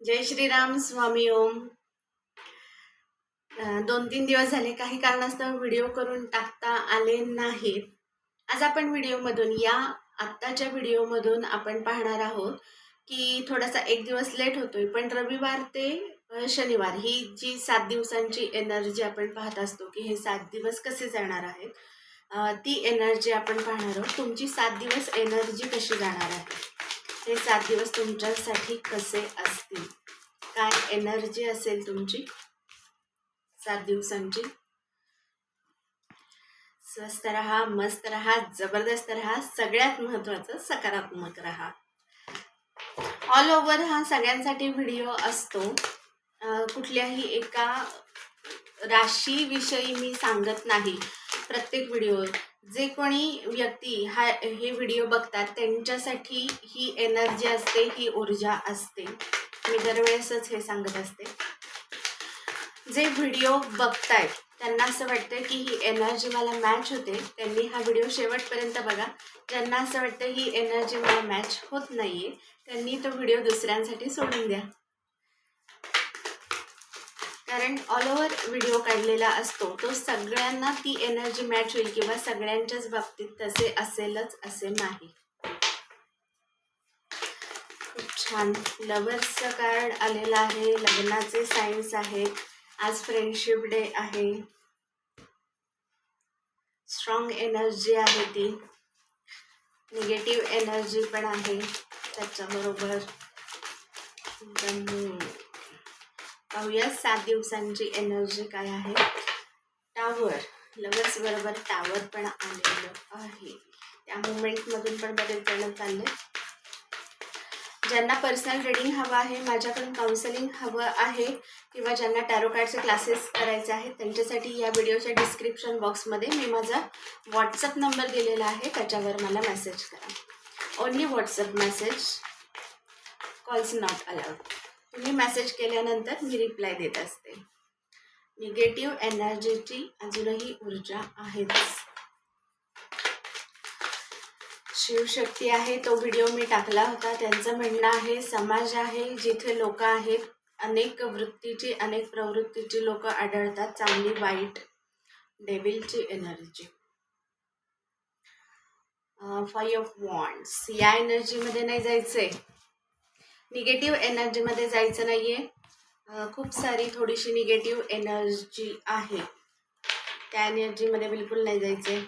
जय श्रीराम स्वामी ओम. दोन तीन दिवस झाले काही कारणास्तव व्हिडिओ करून टाकता आले नाहीत. आज आपण व्हिडिओमधून या आत्ताच्या व्हिडिओमधून आपण पाहणार आहोत की थोडासा एक दिवस लेट होतोय पण रविवार ते शनिवार ही जी सात दिवसांची एनर्जी आपण पाहत असतो की हे सात दिवस कसे जाणार आहेत ती एनर्जी आपण पाहणार आहोत. तुमची सात दिवस एनर्जी कशी जाणार आहे? हे सात दिवस तुमच्यासाठी कसे असतील? काय एनर्जी असेल तुमची? सात दिवसांची? स्वस्त राहा मस्त राहा जबरदस्त राहा सगळ्यात महत्त्वाचं सकारात्मक राहा. ऑल ओव्हर हा सगळ्यांसाठी व्हिडिओ असतो. कुठल्याही एका राशीविषयी मी सांगत नाही. प्रत्येक व्हिडिओ जे कोणी व्यक्ती हा हे व्हिडिओ बघतात त्यांच्यासाठी ही एनर्जी असते ही ऊर्जा असते. मी दरवेळेसच हे सांगत असते. जे व्हिडिओ बघतायत त्यांना असं वाटतं की ही एनर्जी मला मॅच होते. त्यांनी हा व्हिडिओ शेवटपर्यंत बघा. ज्यांना असं वाटतं ही एनर्जी मला मॅच होत नाही आहे त्यांनी तो व्हिडिओ दुसऱ्यांसाठी सोडून द्या. कारण ऑल ओव्हर व्हिडिओ काढलेला असतो तो सगळ्यांना ती एनर्जी मॅच होईल किंवा सगळ्यांच्याच बाबतीत तसे असेलच असे नाही. खूप छान. लवर्सचं कार्ड आलेलं आहे लग्नाचे सायन्स आहेत आज फ्रेंडशिप डे आहे. स्ट्रॉंग एनर्जी आहे ती. निगेटिव्ह एनर्जी पण आहे त्याच्याबरोबर. एकदम पाहूया सात दिवसांची एनर्जी काय आहे. टावर लवर्स बरोबर टावर पण आलेलं आहे. त्या मुवमेंटमधून पण बरेच जण चालले ज्यांना पर्सनल रीडिंग हवं आहे माझ्याकडून काउन्सिलिंग हवं आहे किंवा ज्यांना टॅरो कार्डचे क्लासेस करायचे आहेत त्यांच्यासाठी या व्हिडिओच्या डिस्क्रिप्शन बॉक्समध्ये मी माझा व्हॉट्सअप नंबर दिलेला आहे त्याच्यावर मला मेसेज करा. Only WhatsApp message calls not allowed तुम्ही मेसेज केल्यानंतर मी रिप्लाय देत असते. निगेटिव्ह एनर्जीची अजूनही ऊर्जा आहेच. शिवशक्ती आहे तो व्हिडिओ मी टाकला होता. त्यांचं म्हणणं आहे समाज आहे जिथे लोक आहेत अनेक वृत्तीची अनेक प्रवृत्तीची लोक आढळतात. चांगली वाईट डेबिलची एनर्जी फाय ऑफ वॉन्ड्स या एनर्जीमध्ये नाही जायचंय. निगेटिव्ह एनर्जीमध्ये जायचं नाही आहे खूप सारी थोडीशी निगेटिव्ह एनर्जी आहे. त्या एनर्जीमध्ये बिलकुल नाही जायचं आहे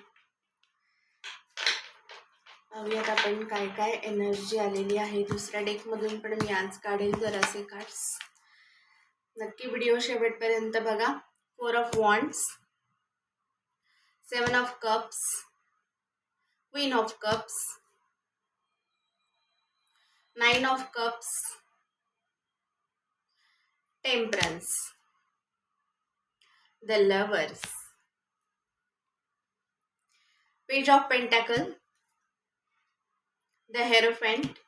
पाहूयात आपण काय काय एनर्जी आलेली आहे. दुसऱ्या डेकमधून पण मी आज काढेल जरासे कार्ड्स नक्की व्हिडिओ शेवटपर्यंत बघा. Four of wands seven of cups queen of cups nine of cups. Temperance. The lovers. Page of pentacle. The hierophant.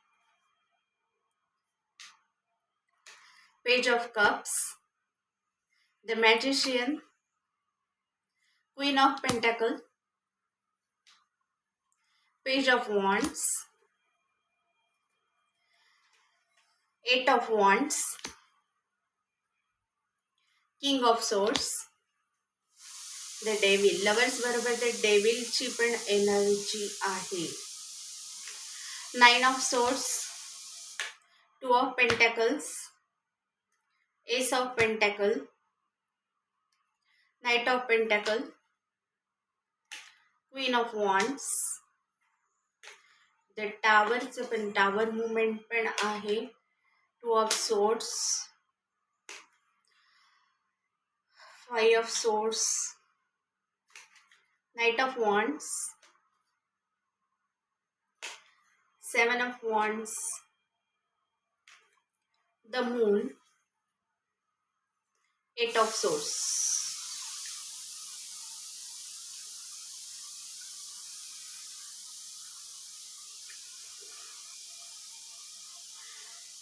Page of cups. The magician. Queen of pentacle. Page of wands. Eight of wands. King of swords. The devil lovers बरोबर the डेव्हिलची पण energy आहे. Nine of swords two of pentacles ace of pentacle knight of pentacle queen of wands the टावरचं पण tower movement पण आहे. Two of swords. Five of swords. Knight of wands. Seven of wands. The moon. Eight of swords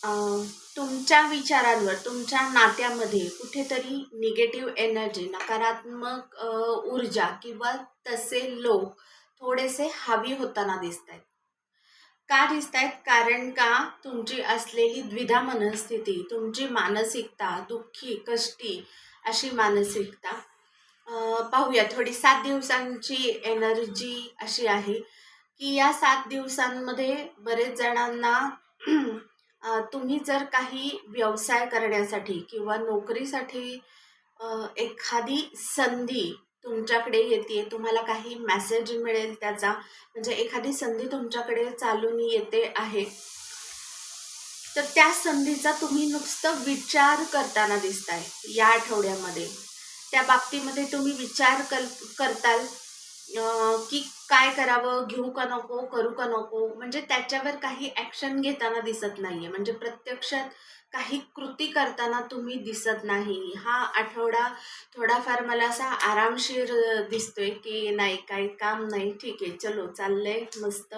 तुमच्या विचारांवर तुमच्या नात्यामध्ये कुठेतरी negative energy नकारात्मक ऊर्जा किंवा तसे लोक थोडेसे हावी होताना दिसत आहेत का दिसत आहेत कारण का तुमची असलेली द्विधा मनस्थिती तुमची मानसिकता दुःखी कष्टी अशी मानसिकता पाहूया. थोडी सात दिवसांची एनर्जी अशी आहे की या सात दिवसांमध्ये बरेच जणांना तुम्ही जर काही व्यवसाय करण्यासाठी किंवा नोकरीसाठी एखादी संधी तुमच्याकडे येते तुम्हाला काही मेसेज मिळेल त्याचा म्हणजे एखादी संधी तुमच्याकडे चालून येते आहे तर त्या संधीचा तुम्ही नुसतं विचार करताना दिसताय या आठवड्यामध्ये. त्या बाबतीमध्ये तुम्ही विचार कर करताल की काय करावं घेऊ का नको करू का नको म्हणजे त्याच्यावर काही ॲक्शन घेताना दिसत नाहीये. म्हणजे प्रत्यक्षात काही कृती करताना तुम्ही दिसत नाही. हा आठवडा थोडाफार मला असा आरामशीर दिसतोय की नाही काही काम नाही ठीक आहे चलो चाललंय मस्त.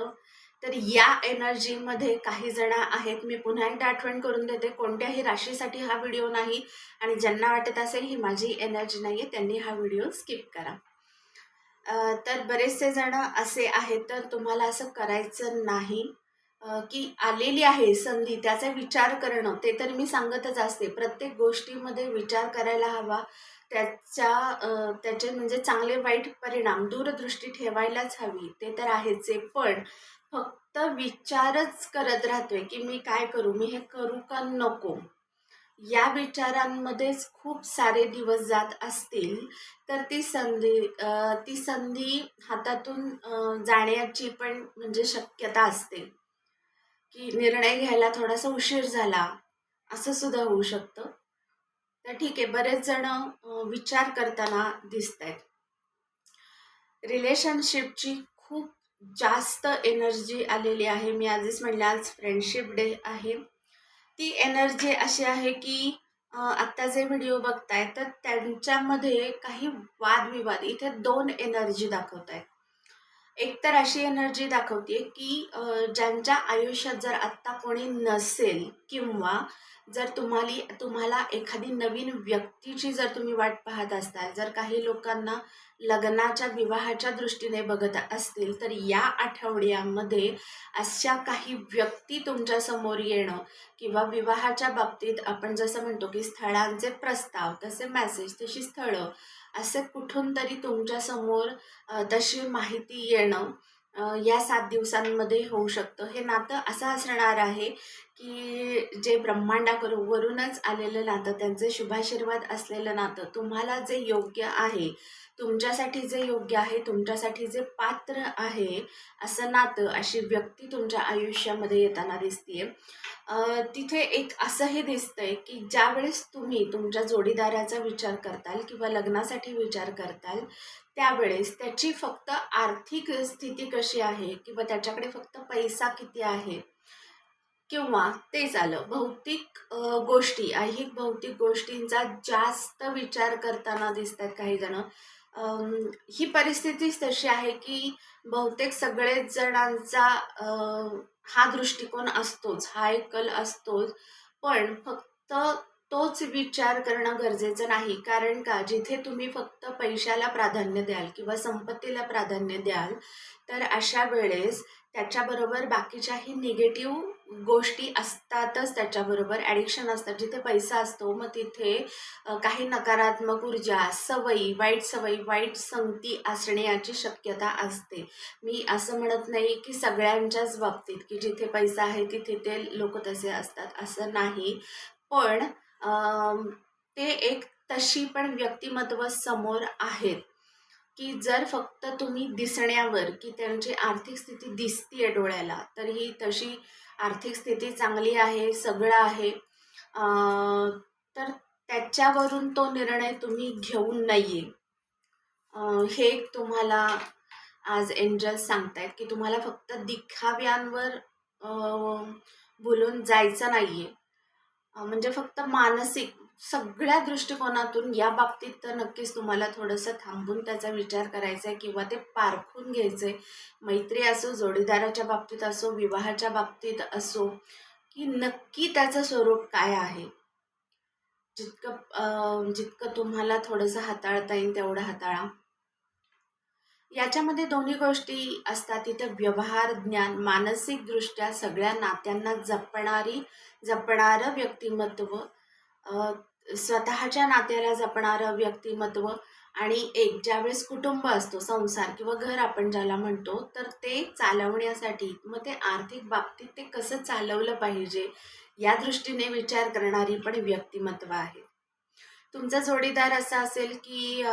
तर या एनर्जीमध्ये काही जण आहेत मी पुन्हा एकदा आठवण करून देते कोणत्याही राशीसाठी हा व्हिडिओ नाही. आणि ज्यांना वाटत असेल ही माझी एनर्जी नाही आहे त्यांनी हा व्हिडिओ स्किप करा. तर बरेचसे जण असे आहेत तर तुम्हाला असं करायचं नाही की आलेली आहे संधी त्याचा विचार करणं ते तर मी सांगतच असते. प्रत्येक गोष्टीमध्ये विचार करायला हवा त्याच्या त्याचे म्हणजे चांगले वाईट परिणाम दूरदृष्टी ठेवायलाच हवी ते तर आहेच आहे पण फक्त विचारच करत राहतोय की मी काय करू मी हे करू का नको? या विचारांमध्येच खूप सारे दिवस जात असतील तर ती संधी ती संधी हातातून जाण्याची पण म्हणजे शक्यता असते. की निर्णय घ्यायला थोडासा उशीर झाला असं सुद्धा होऊ शकतं. तर ठीक आहे बरेच जण विचार करताना दिसत आहेत रिलेशनशिपची खूप जास्त एनर्जी आलेली आहे. मी आधीच म्हणले आज फ्रेंडशिप डे आहे. ती एनर्जी अशी आहे की आत्ता जे व्हिडिओ बघताय तर त्यांच्यामध्ये काही वादविवाद इथे दोन एनर्जी दाखवत आहेत एक तर अशी एनर्जी दाखवते की ज्यांच्या आयुष्यात जर आत्ता कोणी नसेल किंवा जर तुम्हाला तुम्हाला एखादी नवीन व्यक्तीची जर तुम्ही वाट पाहत असताल जर काही लोकांना लग्नाच्या विवाहाच्या दृष्टीने बघत असतील तर या आठवड्यामध्ये अशा काही व्यक्ती तुमच्यासमोर येणं किंवा विवाहाच्या बाबतीत आपण जसं म्हणतो की स्थळांचे प्रस्ताव तसे मॅसेज तशी स्थळं असे कुठून तरी तुमच्यासमोर तशी माहिती येणं या सात दिवसांमध्ये होऊ शकतं. हे नातं असं असणार आहे की जे ब्रह्मांडाकडून वरूनच आलेलं नातं त्यांचे शुभाशीर्वाद असलेलं नातं तुम्हाला जे योग्य आहे तुमच्यासाठी जे योग्य आहे तुमच्यासाठी जे पात्र आहे असं नातं अशी व्यक्ती तुमच्या आयुष्यामध्ये येताना दिसतीये. तिथे एक असंही दिसतंय की ज्यावेळेस तुम्ही तुमच्या जोडीदाराचा विचार करताल किंवा लग्नासाठी विचार करताल त्यावेळेस त्याची फक्त आर्थिक स्थिती कशी आहे किंवा त्याच्याकडे फक्त पैसा किती आहे किंवा ते झालं. भौतिक गोष्टी ऐहिक भौतिक गोष्टींचा जास्त विचार करताना दिसतात काही जण. ही परिस्थितीच तशी आहे की बहुतेक सगळेच जणांचा हा दृष्टिकोन असतोच हा एक कल असतोच. पण फक्त तोच विचार करणं गरजेचं नाही. कारण का? जिथे तुम्ही फक्त पैशाला प्राधान्य द्याल किंवा संपत्तीला प्राधान्य द्याल तर अशा वेळेस त्याच्याबरोबर बाकीच्याही निगेटिव्ह गोष्टी असतातच त्याच्याबरोबर. ॲडिक्शन असतात. जिथे पैसा असतो मग तिथे काही नकारात्मक ऊर्जा सवयी वाईट सवयी वाईट संगती असण्याची शक्यता असते. मी असं म्हणत नाही की सगळ्यांच्याच बाबतीत की जिथे पैसा आहे तिथे ते लोक तसे असतात. असं नाही. पण ते एक तशी पण व्यक्तिमत्व समोर आहेत. की जर फक्त तुम्ही दिसण्यावर की त्यांची आर्थिक स्थिती दिसतीये डोळ्याला तर ही तशी आर्थिक स्थिती चांगली आहे सगळं आहे. तर त्याच्यावरून तो निर्णय तुम्ही घेऊ नये हे एक तुम्हाला आज एंजल्स सांगतायत की तुम्हाला फक्त दिखाव्यांवर बोलून जायचं नाही आहे म्हणजे फक्त मानसिक सगळ्या दृष्टिकोनातून या बाबतीत तर नक्कीच तुम्हाला थोडंसं थांबून त्याचा विचार करायचा आहे किंवा ते पारखून घ्यायचं आहे मैत्री असो जोडीदाराच्या बाबतीत असो विवाहाच्या बाबतीत असो की नक्की त्याचं स्वरूप काय आहे? जितकं जितकं तुम्हाला थोडंसं हाताळता येईल तेवढं हाताळा. याच्यामध्ये दोन्ही गोष्टी असतात. इथं व्यवहार ज्ञान मानसिकदृष्ट्या सगळ्या नात्यांना जपणारी जपणारं व्यक्तिमत्व स्वतःच्या नात्याला जपणारं व्यक्तिमत्व आणि एक ज्यावेळेस कुटुंब असतो संसार किंवा घर आपण ज्याला म्हणतो तर ते चालवण्यासाठी मग ते आर्थिक बाबतीत ते कसं चालवलं पाहिजे या दृष्टीने विचार करणारी पण व्यक्तिमत्व आहे. तुमचा जोडीदार असा असेल की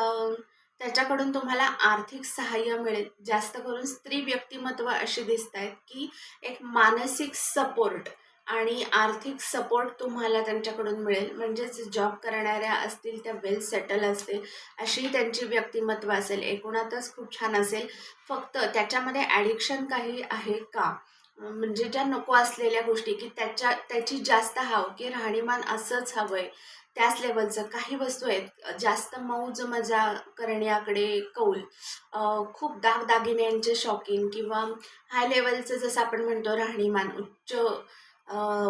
त्याच्याकडून तुम्हाला आर्थिक सहाय्य मिळेल. जास्त करून स्त्री व्यक्तिमत्व अशी दिसत आहेत की एक मानसिक सपोर्ट आणि आर्थिक सपोर्ट तुम्हाला त्यांच्याकडून मिळेल. म्हणजेच जॉब करणाऱ्या असतील त्या वेल सेटल असतील अशी त्यांची व्यक्तिमत्व असेल. एकूणातच खूप छान असेल. फक्त त्याच्यामध्ये ॲडिक्शन काही आहे का? म्हणजे ज्या नको असलेल्या गोष्टी की त्याच्या त्याची जास्त हाव की राहणीमान असंच हवं आहे त्याच लेवलचं काही वस्तू आहेत. जास्त मौज मजा करण्याकडे कौल. खूप दागदागिन्यांचे शॉकिंग किंवा हाय लेवलचं जसं आपण म्हणतो राहणीमान उच्च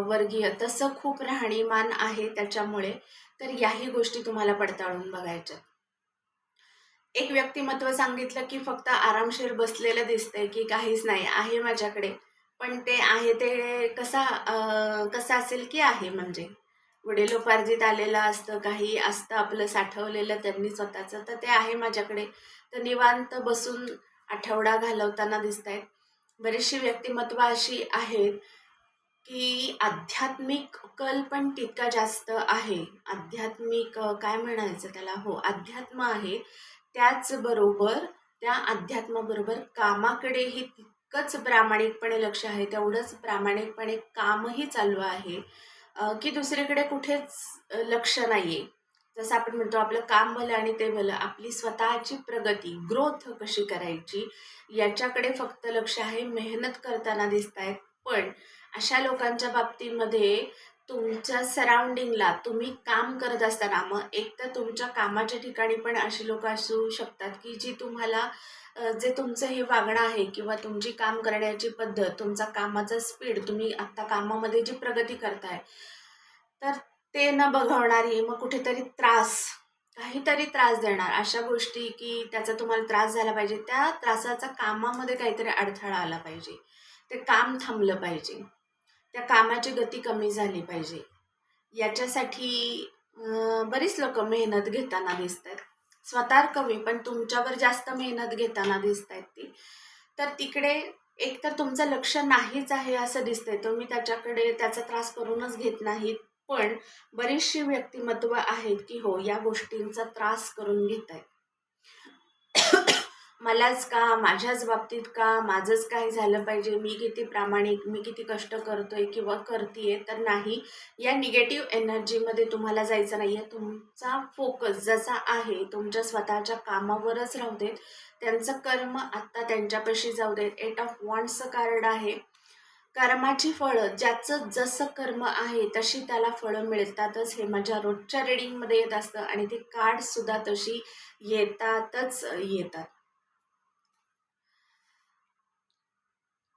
वर्गीय तसं खूप राहणीमान आहे त्याच्यामुळे. तर याही गोष्टी तुम्हाला पडताळून बघायच्या. एक व्यक्तिमत्व सांगितलं की फक्त आरामशीर बसलेलं दिसतंय की काहीच नाही आहे माझ्याकडे. पण ते आहे ते कसा कसं असेल की आहे म्हणजे? वडिलोपार्जित आलेलं असतं काही असतं आपलं साठवलेलं त्यांनी स्वतःचं तर ते आहे माझ्याकडे. तर निवांत बसून आठवडा घालवताना दिसत आहेत बरीचशी व्यक्तिमत्व अशी आहेत की आध्यात्मिक कल पण तितका जास्त आहे. आध्यात्मिक काय म्हणायचं त्याला? हो अध्यात्म आहे. त्याचबरोबर त्या अध्यात्माबरोबर कामाकडेही तितकंच प्रामाणिकपणे लक्ष आहे. तेवढंच प्रामाणिकपणे कामही चालू आहे. अ, की दुसरीकडे कुठेच अ, लक्ष नाहीये. जसं आपण म्हणतो आपलं काम भलं आणि ते भलं आपली स्वतःची प्रगती ग्रोथ कशी करायची याच्याकडे फक्त लक्ष आहे मेहनत करताना दिसत आहेत पण अशा लोकांच्या बाबतीमध्ये तुमच्या सराउंडिंगला तुम्ही काम करत असताना मग एक तर तुमच्या कामाच्या ठिकाणी पण अशी लोक असू शकतात की जी तुम्हाला जे तुमचं हे वागणं आहे किंवा तुमची काम करण्याची पद्धत तुमचा कामाचा स्पीड तुम्ही आत्ता कामामध्ये जी प्रगती करताय तर ते न बघवणारी मग कुठेतरी त्रास काहीतरी त्रास देणार. अशा गोष्टी की त्याचा तुम्हाला त्रास झाला पाहिजे. त्या त्रासाचा कामामध्ये काहीतरी अडथळा आला पाहिजे. ते काम थांबलं पाहिजे. त्या कामाची गती कमी झाली पाहिजे. याच्यासाठी बरीच लोक मेहनत घेताना दिसत आहेत स्वतः कमी पण तुमच्यावर जास्त मेहनत घेताना दिसत आहेत ती. तर तिकडे एक तर तुमचं लक्ष नाहीच आहे असं दिसतंय. तुम्ही त्याच्याकडे त्याचा त्रास करूनच घेत नाहीत. पण बरीचशी व्यक्तिमत्व आहेत की हो या गोष्टींचा त्रास करून घेत आहेत मलाच का माझ्याच बाबतीत का माझंच काय झालं पाहिजे मी किती प्रामाणिक मी किती कष्ट करतोय किंवा करतीये तर नाही. या निगेटिव्ह एनर्जीमध्ये तुम्हाला जायचं नाही आहे तुमचा फोकस जसा आहे तुमच्या स्वतःच्या कामावरच राहू देत. त्यांचं कर्म आत्ता त्यांच्यापाशी जाऊ देत. एट ऑफ वॉन्ट्सचं कार्ड आहे. कर्माची फळं ज्याचं जसं कर्म आहे तशी त्याला फळं मिळतातच. हे माझ्या रोजच्या रिडिंगमध्ये येत असतं आणि ती कार्डसुद्धा तशी येतातच येतात.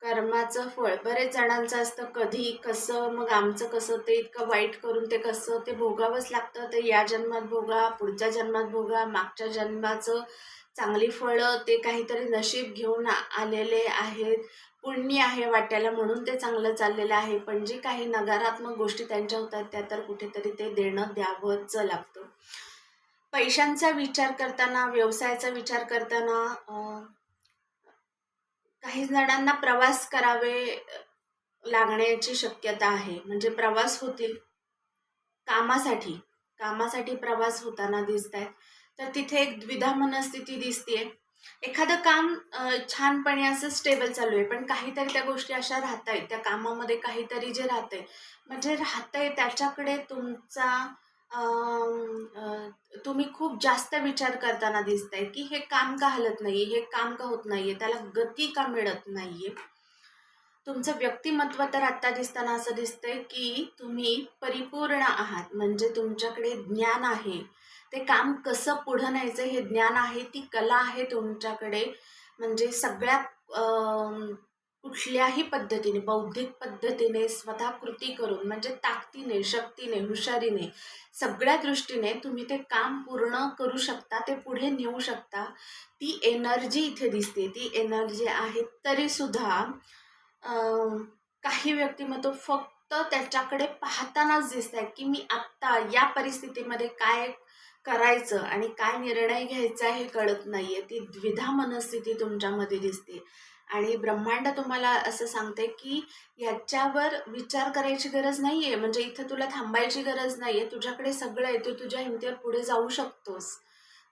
कर्माचं फळ. बरेच जणांचं असतं कधी कसं मग आमचं कसं ते इतकं वाईट करून ते कसं ते भोगावंच लागतं. ते या जन्मात भोगा पुढच्या जन्मात भोगा मागच्या जन्माचं चांगली फळं ते काहीतरी नशीब घेऊन आलेले आहेत. पुण्य आहे वाट्याला म्हणून ते चांगलं चाललेलं आहे. पण जे काही नकारात्मक गोष्टी त्यांच्या होतात त्या तर कुठेतरी ते देणं द्यावंच लागतं. पैशांचा विचार करताना व्यवसायाचा विचार करताना काही जणांना प्रवास करावे लागण्याची शक्यता आहे. म्हणजे प्रवास होतील कामासाठी. कामासाठी प्रवास होताना दिसत आहेत तर तिथे एक द्विधा मनस्थिती दिसतीये. एखादं काम छानपणे असं स्टेबल चालू आहे. पण काहीतरी त्या गोष्टी अशा राहत आहेत त्या कामामध्ये काहीतरी जे राहतंय. म्हणजे राहतंय त्याच्याकडे तुमचा तुम्ही खूप जास्त विचार करताना दिसताय की हे काम का हलत नाही हे काम का होत नाहीये त्याला गती का मिळत नाहीये? तुमचं व्यक्तिमत्व तर आत्ता दिसताना असं दिसतंय की तुम्ही परिपूर्ण आहात म्हणजे तुमच्याकडे ज्ञान आहे. ते काम कसं पुढं न्यायचं हे ज्ञान आहे ती कला आहे तुमच्याकडे म्हणजे सगळ्या कुठल्याही पद्धतीने बौद्धिक पद्धतीने स्वतः कृती करून म्हणजे ताकदीने शक्तीने हुशारीने सगळ्या दृष्टीने तुम्ही ते काम पूर्ण करू शकता ते पुढे नेऊ शकता. ती एनर्जी इथे दिसते ती एनर्जी आहे तरीसुद्धा काही व्यक्तिमत्व फक्त त्याच्याकडे पाहतानाच दिसत आहे की मी आत्ता या परिस्थितीमध्ये काय करायचं आणि काय निर्णय घ्यायचा हे कळत नाही आहे ती द्विधा मनस्थिती तुमच्यामध्ये दिसते. आणि ब्रह्मांड तुम्हाला असं सांगते की याच्यावर विचार करायची गरज नाही आहे म्हणजे इथं तुला थांबायची गरज नाही आहे तुझ्याकडे सगळं आहे. तू तुझ्या हिमतीवर पुढे जाऊ शकतोस.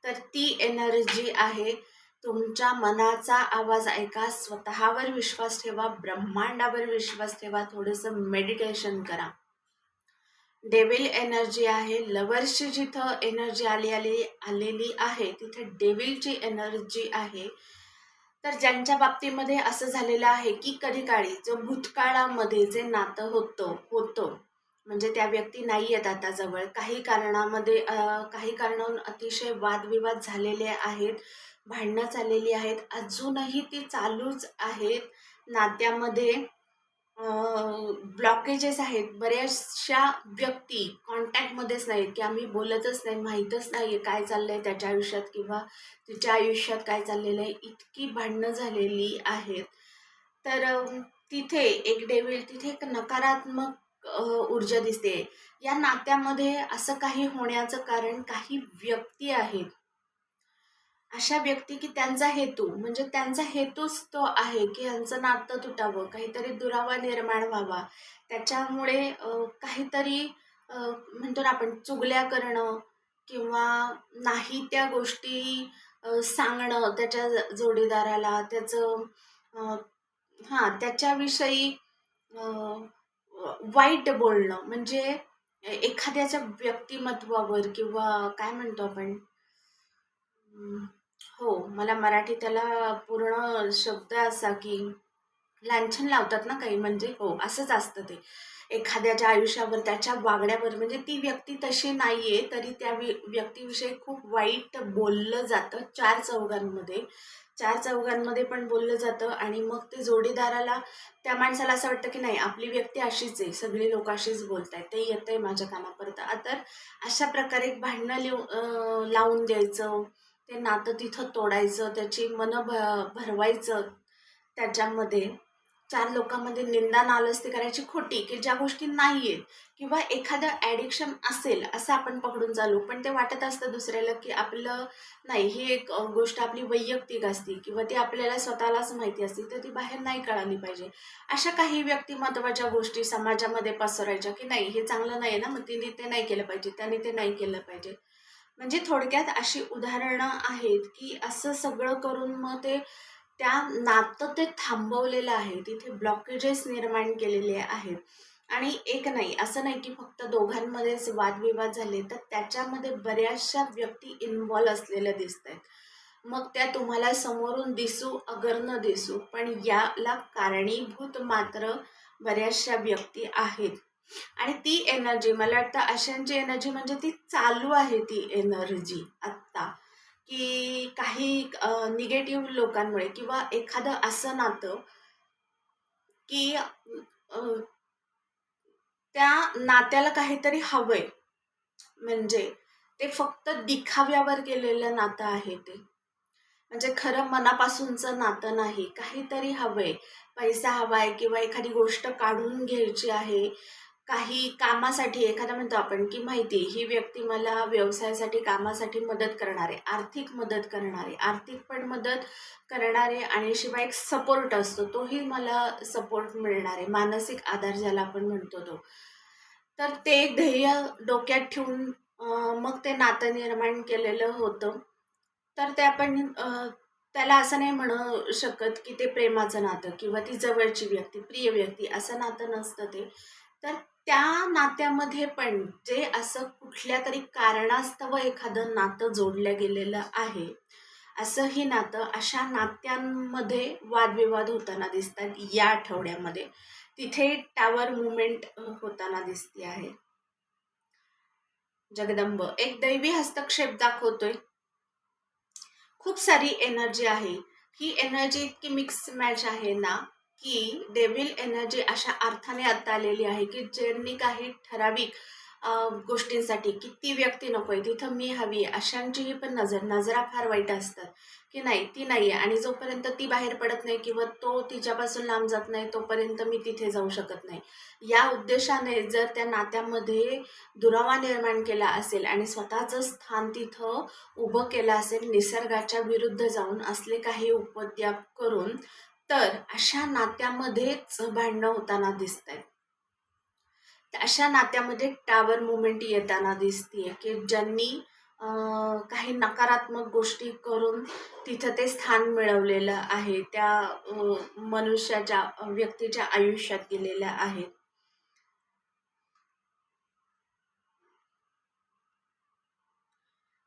तर ती एनर्जी आहे. तुमच्या मनाचा आवाज ऐका. स्वतःवर विश्वास ठेवा. ब्रह्मांडावर विश्वास ठेवा. थोडंसं मेडिटेशन करा. डेविल एनर्जी आहे. लवर्सची जिथं एनर्जी आली आली आलेली आहे तिथे डेविलची एनर्जी आहे. तर ज्यांच्या बाबतीमध्ये असं झालेलं आहे की कधी काळी जो भूतकाळामध्ये जे नातं होतं होतं म्हणजे त्या व्यक्ती नाही आहेत आता जवळ. काही कारणामध्ये काही कारणाहून अतिशय वादविवाद झालेले आहेत भांडणं चाललेली आहेत. अजूनही ती चालूच आहेत. नात्यामध्ये ब्लॉकेजेस आहेत. बऱ्याचशा व्यक्ती कॉन्टॅक्टमध्येच नाहीत की आम्ही बोलतच नाही माहीतच नाही आहे काय चाललं आहे त्याच्या आयुष्यात किंवा तिच्या आयुष्यात काय चाललेलं आहे. इतकी भांडणं झालेली आहेत. तर तिथे एक डेविल तिथे एक नकारात्मक ऊर्जा दिसते. या नात्यामध्ये असं काही होण्याचं कारण काही व्यक्ती आहेत. अशा व्यक्ती की त्यांचा हेतू म्हणजे त्यांचा हेतूच तो आहे की यांचं नातं तुटावं काहीतरी दुरावा निर्माण व्हावा. त्याच्यामुळे काहीतरी म्हणतो ना आपण चुगल्या करणं किंवा नाही त्या गोष्टी सांगणं त्याच्या जोडीदाराला त्याचं हां त्याच्याविषयी वाईट बोलणं म्हणजे एखाद्याच्या व्यक्तिमत्वावर किंवा काय म्हणतो आपण? हो मला मराठी त्याला पूर्ण शब्द असा की लांछन लावतात ना काही म्हणजे हो. असंच असतं ते. एखाद्याच्या आयुष्यावर त्याच्या वागण्यावर म्हणजे ती व्यक्ती तशी नाही आहे तरी त्या व्यक्तीविषयी खूप वाईट बोललं जातं चार चौघांमध्ये. चार चौघांमध्ये पण बोललं जातं आणि मग ते जोडीदाराला त्या माणसाला असं वाटतं की नाही आपली व्यक्ती अशीच आहे सगळी लोक अशीच बोलत आहेत ते येतं आहे माझ्या कानापर्यंत. तर अशा प्रकारे भांडणं लिहू लावून द्यायचं. ते नातं तिथं तोडायचं त्याची मन भ भरवायचं त्याच्यामध्ये. चार लोकांमध्ये निंदा नालस्ती करायची खोटी की ज्या गोष्टी नाही आहेत किंवा एखादं ॲडिक्शन असेल असं आपण पकडून चालू. पण ते वाटत असतं दुसऱ्याला की आपलं नाही ही एक गोष्ट आपली वैयक्तिक असते किंवा ती आपल्याला स्वतःलाच माहिती असते तर ती बाहेर नाही कळाली पाहिजे. अशा काही व्यक्तिमत्वाच्या गोष्टी समाजामध्ये पसरायच्या की नाही हे चांगलं नाही ना मग तिने ते नाही केलं पाहिजे त्याने ते नाही केलं पाहिजे. म्हणजे थोडक्यात अशी उदाहरणं आहेत की असं सगळं करून मग ते त्या नातं ते थांबवलेलं आहे. तिथे ब्लॉकेजेस निर्माण केलेले आहेत. आणि एक नाही असं नाही की फक्त दोघांमध्येच वादविवाद झाले तर त्याच्यामध्ये बऱ्याचशा व्यक्ती इन्व्हॉल्व असलेल्या दिसत आहेत मग त्या तुम्हाला समोरून दिसू अगर न दिसू पण याला कारणीभूत मात्र बऱ्याचशा व्यक्ती आहेत. आणि ती एनर्जी मला वाटतं अशांची एनर्जी म्हणजे ती चालू आहे ती एनर्जी आत्ता. की काही निगेटिव्ह लोकांमुळे किंवा एखादं असं नातं की त्या नात्याला काहीतरी हवंय. म्हणजे ते फक्त दिखाव्यावर केलेलं नातं आहे ते. म्हणजे खरं मनापासूनचं नातं नाही काहीतरी हवंय. पैसा हवाय किंवा एखादी गोष्ट काढून घ्यायची आहे काही कामासाठी एखादा म्हणतो आपण की माहिती ही व्यक्ती मला व्यवसायासाठी कामासाठी मदत करणारे आर्थिक मदत करणारे आर्थिक पण मदत करणारे आणि शिवाय एक सपोर्ट असतो तोही मला सपोर्ट मिळणार आहे मानसिक आधार ज्याला आपण म्हणतो तो. तर ते एक ध्येय डोक्यात ठेवून मग ते नातं निर्माण केलेलं होतं. तर ते आपण त्याला असं नाही म्हणू शकत की ते प्रेमाचं नातं किंवा ती जवळची व्यक्ती प्रिय व्यक्ती असं नातं नसतं ते. तर त्या नात्यामध्ये पण जे असं कुठल्या तरी कारणास्तव एखादं नातं जोडलं गेलेलं आहे असं ही नातं अशा नात्यांमध्ये वादविवाद होताना दिसतात या आठवड्यामध्ये. तिथे टावर मुवमेंट होताना दिसते आहे. जगदंब एक दैवी हस्तक्षेप दाखवतोय. खूप सारी एनर्जी आहे. ही एनर्जी इतकी मिक्स मॅच आहे ना की डेव्हिल एनर्जी अशा अर्थाने आता आलेली आहे की ज्यांनी काही ठराविक गोष्टींसाठी की ती व्यक्ती नको आहे तिथं मी हवी आहे अशांचीही पण नजर नजरा फार वाईट असतात की नाही ती नाही आहे. आणि जोपर्यंत ती बाहेर पडत नाही किंवा तो तिच्यापासून लांब जात नाही तोपर्यंत मी तिथे जाऊ शकत नाही. या उद्देशाने जर त्या नात्यामध्ये दुरावा निर्माण केला असेल आणि स्वतःचं स्थान तिथं उभं केलं असेल निसर्गाच्या विरुद्ध जाऊन असले काही उपद्याप करून तर अशा नात्यामध्येच भांडणं होताना दिसत आहेत अशा नात्यामध्ये टावर मुवमेंट येताना दिसतीये की ज्यांनी काही नकारात्मक गोष्टी करून तिथं ते स्थान मिळवलेलं आहे त्या मनुष्याच्या व्यक्तीच्या आयुष्यात गेलेल्या आहेत.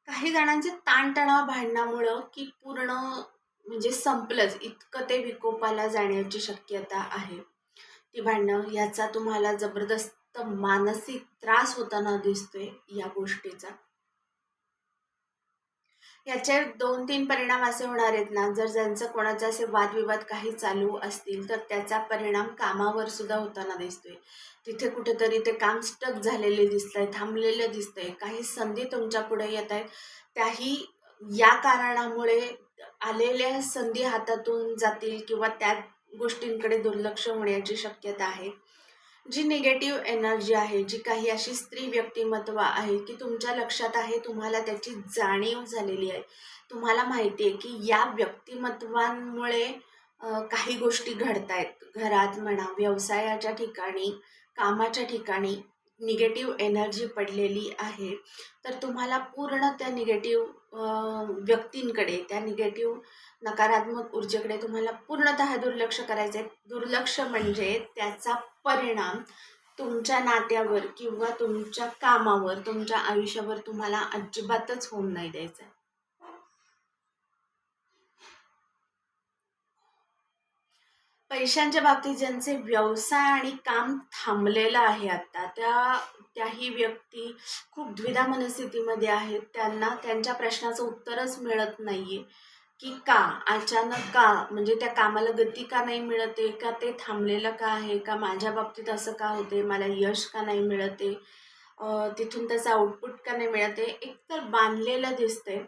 काही जणांचे ताणतणाव भांडणामुळं की पूर्ण म्हणजे संपलंच. इतकं ते विकोपाला जाण्याची शक्यता आहे. ती भांडणं याचा तुम्हाला जबरदस्त मानसिक त्रास होताना दिसतोय या गोष्टीचा. याचे दोन तीन परिणाम असे होणार आहेत ना जर ज्यांचं कोणाचे असे वादविवाद काही चालू असतील तर त्याचा परिणाम कामावर सुद्धा होताना दिसतोय. तिथे कुठेतरी ते काम स्टक झालेले दिसत आहे थांबलेलं दिसतंय. काही संधी तुमच्यापुढे येत आहेत त्याही या कारणामुळे आलेल्या संधी हातातून जातील किंवा त्या गोष्टींकडे दुर्लक्ष होण्याची शक्यता आहे. जी निगेटिव्ह एनर्जी आहे जी काही अशी स्त्री व्यक्तिमत्व आहे की तुमच्या लक्षात आहे तुम्हाला त्याची जाणीव झालेली आहे. तुम्हाला माहिती आहे की या व्यक्तिमत्वांमुळे काही गोष्टी घडत आहेत घरात म्हणा व्यवसायाच्या ठिकाणी कामाच्या ठिकाणी निगेटिव्ह एनर्जी पडलेली आहे. तर तुम्हाला पूर्ण त्या निगेटिव्ह व्यक्तींकडे त्या निगेटिव्ह नकारात्मक ऊर्जेकडे तुम्हाला पूर्णतः दुर्लक्ष करायचं आहे दुर्लक्ष म्हणजे त्याचा परिणाम तुमच्या नात्यावर किंवा तुमच्या कामावर तुमच्या आयुष्यावर तुम्हाला अजिबातच होऊन नाही द्यायचा आहे. पैशांच्या बाबतीत ज्यांचे व्यवसाय आणि काम थांबलेलं आहे आता त्या त्याही व्यक्ती खूप द्विधा मनस्थितीमध्ये आहेत. त्यांना त्यांच्या प्रश्नाचं उत्तरच मिळत नाही आहे की का? अचानक का? म्हणजे त्या कामाला गती का नाही मिळते? का ते थांबलेलं का आहे? का माझ्या बाबतीत असं का होते मला यश का नाही मिळते तिथून त्याचं आउटपुट का नाही मिळते एकतर बांधलेलं दिसतंय.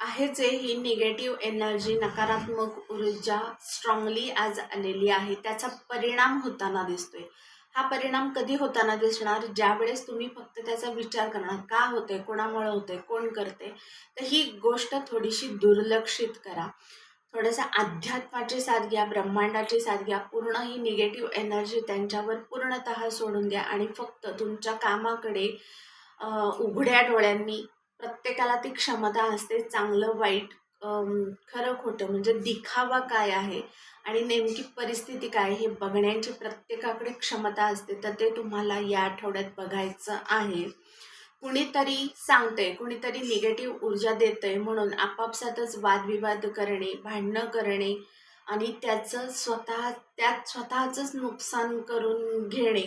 आहेच आहे ही निगेटिव्ह एनर्जी नकारात्मक ऊर्जा स्ट्रॉंगली आज आलेली आहे. त्याचा परिणाम होताना दिसतोय. हा परिणाम कधी होताना दिसणार? ज्यावेळेस तुम्ही फक्त त्याचा विचार करणार का होते कोणामुळे होते कोण करते तर ही गोष्ट थोडीशी दुर्लक्षित करा. थोडंसं अध्यात्माची साथ घ्या ब्रह्मांडाची साथ घ्या. पूर्ण ही निगेटिव्ह एनर्जी त्यांच्यावर पूर्णतः सोडून द्या. आणि फक्त तुमच्या कामाकडे उघड्या डोळ्यांनी प्रत्येकाला ती क्षमता असते चांगलं वाईट खरं खोटं. म्हणजे दिखावा काय आहे आणि नेमकी परिस्थिती काय हे बघण्याची प्रत्येकाकडे क्षमता असते. तर ते तुम्हाला या आठवड्यात बघायचं आहे. कुणीतरी सांगतंय कुणीतरी निगेटिव्ह ऊर्जा देतंय म्हणून आपापसातच वादविवाद करणे भांडणं करणे आणि त्याचं स्वतः त्यात स्वतःचंच नुकसान करून घेणे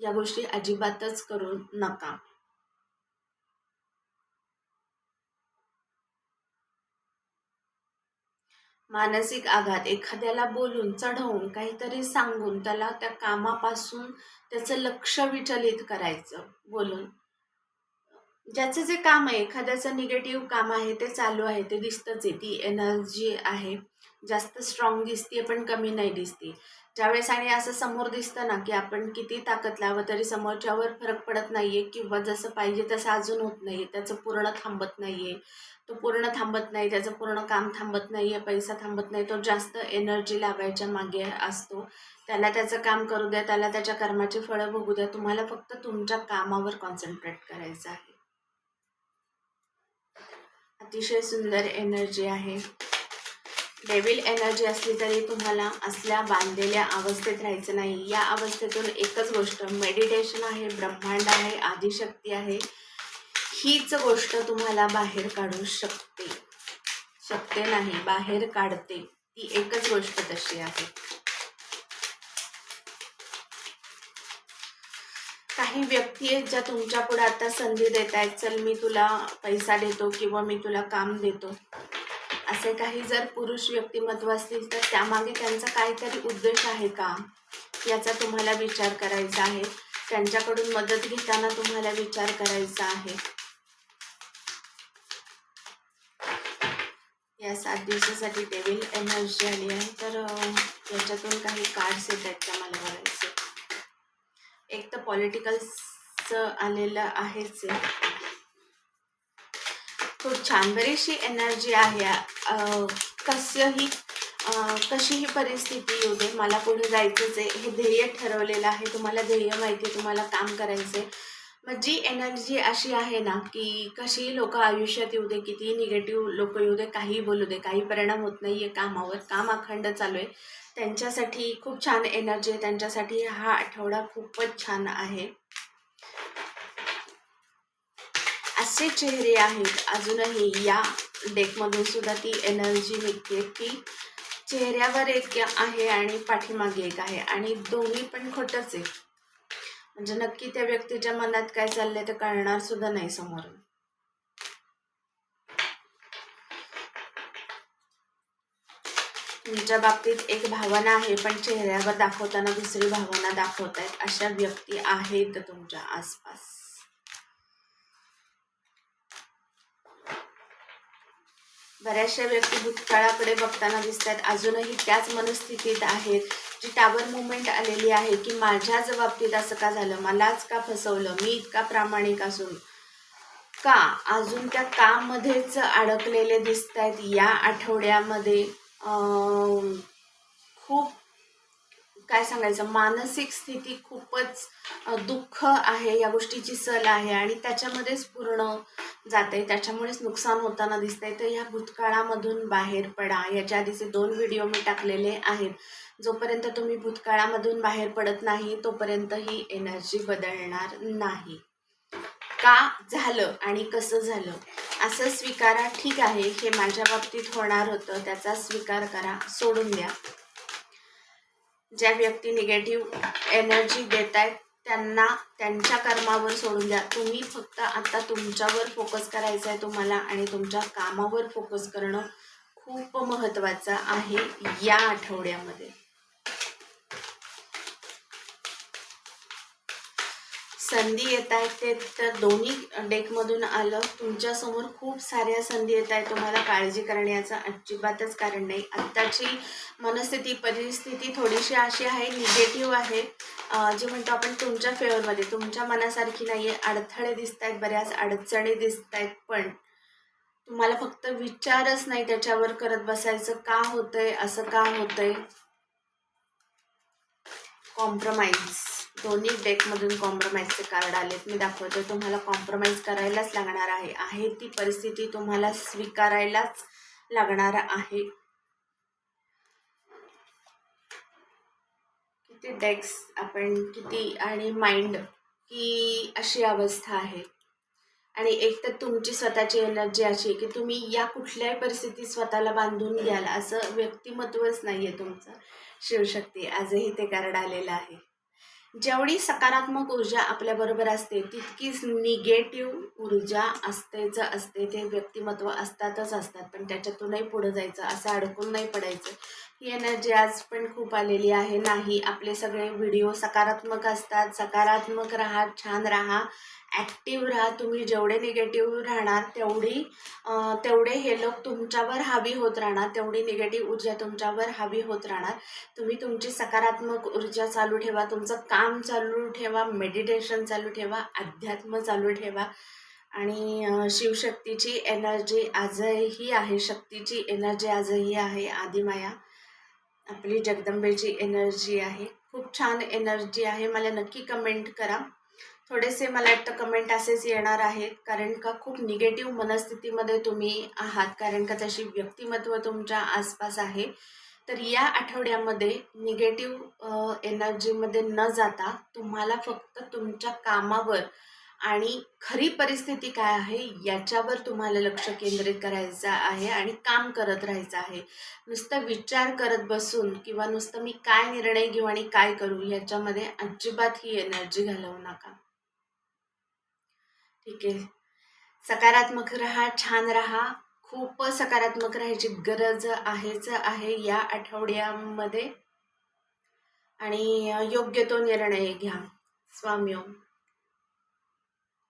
या गोष्टी अजिबातच करू नका. मानसिक आघात एखाद्याला बोलून चढवून काहीतरी सांगून त्याला त्या कामापासून त्याचं लक्ष विचलित करायचं बोलून. ज्याचं जे काम आहे एखाद्याचं निगेटिव्ह काम आहे ते चालू आहे ते दिसतंच आहे ती एनर्जी आहे. जास्त स्ट्रॉंग दिसते पण कमी नाही दिसते. ज्यावेळेस आणि असं समोर दिसतं ना की आपण किती ताकद लावं तरी समोरच्यावर फरक पडत नाही आहे किंवा जसं पाहिजे तसं अजून होत नाही त्याचं पूर्ण थांबत नाही आहे तो पूर्ण थांबत नाही त्याचं पूर्ण काम थांबत नाही आहे पैसा थांबत नाही तो जास्त एनर्जी लावायच्या मागे असतो. त्याला त्याचं काम करू द्या त्याला त्याच्या कर्माची फळं बघू द्या तुम्हाला फक्त तुमच्या कामावर कॉन्सन्ट्रेट करायचं आहे. अतिशय सुंदर एनर्जी आहे. डेविल एनर्जी असली तरी तुम्हाला असल्या बांधलेल्या अवस्थेत राहायचं नाही. या अवस्थेतून एकच गोष्ट मेडिटेशन आहे ब्रह्मांड आहे आदिशक्ती आहे. हीच गोष्ट तुम्हाला बाहेर काढू शकते. शकते नाही बाहेर काढते. ती एकच गोष्ट तशी आहे. काही व्यक्ती आहेत ज्या तुमच्यापुढे आता संधी देत आहेत चल मी तुला पैसा देतो किंवा मी तुला काम देतो. असे काही जर पुरुष व्यक्तिमत्व असतील तर त्यामागे त्यांचा काहीतरी उद्देश आहे का? याचा तुम्हाला विचार करायचा आहे. त्यांच्याकडून मदत घेताना तुम्हाला विचार करायचा आहे. या सात दिवसासाठी डेविल एनर्जी आली आहे. तर याच्यातून काही कार्ड्स येत आहेत का मला बघायचे? एक तर पॉलिटिकल्स आलेलं आहेच. आहे खूप छान. बरीचशी एनर्जी आहे. कसंही कशीही परिस्थिती येऊ दे मला पुढे जायचंच आहे. हे ध्येय ठरवलेलं आहे. तुम्हाला ध्येय माहिती आहे तुम्हाला काम करायचं आहे मग जी एनर्जी अशी आहे ना की कशी लोक आयुष्यात येऊ दे किती निगेटिव्ह लोक येऊ दे काही बोलू दे काही परिणाम होत नाही आहे कामावर काम अखंड चालू आहे. त्यांच्यासाठी खूप छान एनर्जी आहे. त्यांच्यासाठी हा आठवडा खूपच छान आहे. असे चेहरे आहेत. अजूनही या डेकमधून सुद्धा ती एनर्जी निघते. की चेहऱ्यावर एक आहे आणि पाठीमागे एक आहे. आणि दोन्ही पण खोटंच आहे. म्हणजे नक्की त्या व्यक्तीच्या मनात काय चाललंय ते कळणार सुद्धा नाही समोरून. तुमच्या बाबतीत एक भावना आहे पण चेहऱ्यावर दाखवताना दुसरी भावना दाखवतायत अशा व्यक्ती आहेत तुमच्या आसपास. बऱ्याचशा व्यक्ती भूतकाळाकडे बघताना दिसत आहेत अजूनही त्याच मनस्थितीत आहेत. जी टावर मुवमेंट आलेली आहे की माझ्याच बाबतीत असं का झालं? मलाच का फसवलं? मी इतका प्रामाणिक असून. का? अजून त्या काममध्येच अडकलेले दिसत आहेत या आठवड्यामध्ये खूप काय सांगायचं? मानसिक स्थिती खूपच दुःख आहे या गोष्टीची सल आहे आणि त्याच्यामध्येच पूर्ण जाते त्याच्यामुळेच नुकसान होताना दिसतंय. तर ह्या भूतकाळामधून बाहेर पडा. याच्या आधीचे दोन व्हिडिओ मी टाकलेले आहेत. जोपर्यंत तुम्ही भूतकाळामधून बाहेर पडत नाही तोपर्यंत ही एनर्जी बदलणार नाही. का झालं आणि कसं झालं? असं स्वीकारा. ठीक आहे हे माझ्या बाबतीत होणार होतं. त्याचा स्वीकार करा. सोडून द्या. ज्या व्यक्ती निगेटिव्ह एनर्जी देत आहेत त्यांना त्यांच्या कर्मावर सोडून द्या. तुम्ही फक्त आता तुमच्यावर फोकस करायचा आहे तुम्हाला आणि तुमच्या कामावर फोकस करणं खूप महत्त्वाचं आहे या आठवड्यामध्ये. संधी येत आहेत ते तर दोन्ही डेकमधून आलं. तुमच्यासमोर खूप साऱ्या संधी येत आहेत. तुम्हाला काळजी करण्याचं अजिबातच कारण नाही. आत्ताची मनस्थिती परिस्थिती थोडीशी अशी आहे निगेटिव्ह आहे. जे म्हणतो आपण तुमच्या फेवरमध्ये तुमच्या मनासारखी नाही आहे अडथळे दिसत आहेत बऱ्याच अडचणी दिसत आहेत पण तुम्हाला फक्त विचारच नाही त्याच्यावर करत बसायचं का होतंय असं का होतंय? कॉम्प्रमाइज दोन्ही डेकमधून कॉम्प्रमाइजचे कार्ड आलेत. मी दाखवते तुम्हाला कॉम्प्रमाइज करायलाच लागणार आहे. आहे ती परिस्थिती तुम्हाला स्वीकारायलाच लागणार आहे. ते डेक्स आपण किती आणि माइंड की अशी अवस्था आहे. आणि एक तर तुमची स्वतःची एनर्जी अशी आहे की तुम्ही या कुठल्याही परिस्थितीत स्वतःला बांधून घ्याल असं व्यक्तिमत्वच नाही आहे तुमचं शिवशक्ती. आजही ते कार्ड आलेलं आहे. जेवढी सकारात्मक ऊर्जा आपल्याबरोबर असते तितकीच निगेटिव्ह ऊर्जा असतेच असते. ते व्यक्तिमत्व असतातच असतात पण त्याच्यातूनही पुढं जायचं असं अडकून नाही पडायचं. एनर्जी आज पण खूप आलेली आहे. नाही आपले सगळे व्हिडिओ सकारात्मक असतात. सकारात्मक राहा छान राहा. ॲक्टिव्ह राहा. तुम्ही जेवढे निगेटिव्ह राहणार तेवढी तेवढे हे लोक तुमच्यावर हावी होत राहणार. तेवढी निगेटिव्ह ऊर्जा तुमच्यावर हावी होत राहणार. तुम्ही तुमची सकारात्मक ऊर्जा चालू ठेवा. तुमचं काम चालू ठेवा. मेडिटेशन चालू ठेवा. अध्यात्म चालू ठेवा. आणि शिवशक्तीची एनर्जी आजही आहे. शक्तीची एनर्जी आजही आहे. आदिमाया. आपली जगदंबेची एनर्जी आहे. खूप छान एनर्जी आहे. मला नक्की कमेंट करा. थोडेसे मला वाटतं कमेंट असेच येणार आहेत. कारण का खूप निगेटिव्ह मनस्थितीमध्ये तुम्ही आहात. कारण का तशी व्यक्तिमत्व तुमच्या आसपास आहे. तर या आठवड्यामध्ये निगेटिव्ह एनर्जीमध्ये न जाता तुम्हाला फक्त तुमच्या कामावर आणि खरी परिस्थिती काय आहे याच्यावर तुम्हाला लक्ष केंद्रित करायचं आहे आणि काम करत राहायचं आहे. नुसतं विचार करत बसून किंवा नुसतं मी काय निर्णय घेऊ आणि काय करू याच्यामध्ये अजिबात ही एनर्जी घालवू नका. ठीक आहे. सकारात्मक राहा छान राहा. खूप सकारात्मक राहायची गरज आहेच आहे या आठवड्यामध्ये. आणि योग्य तो निर्णय घ्या. स्वामी ओम.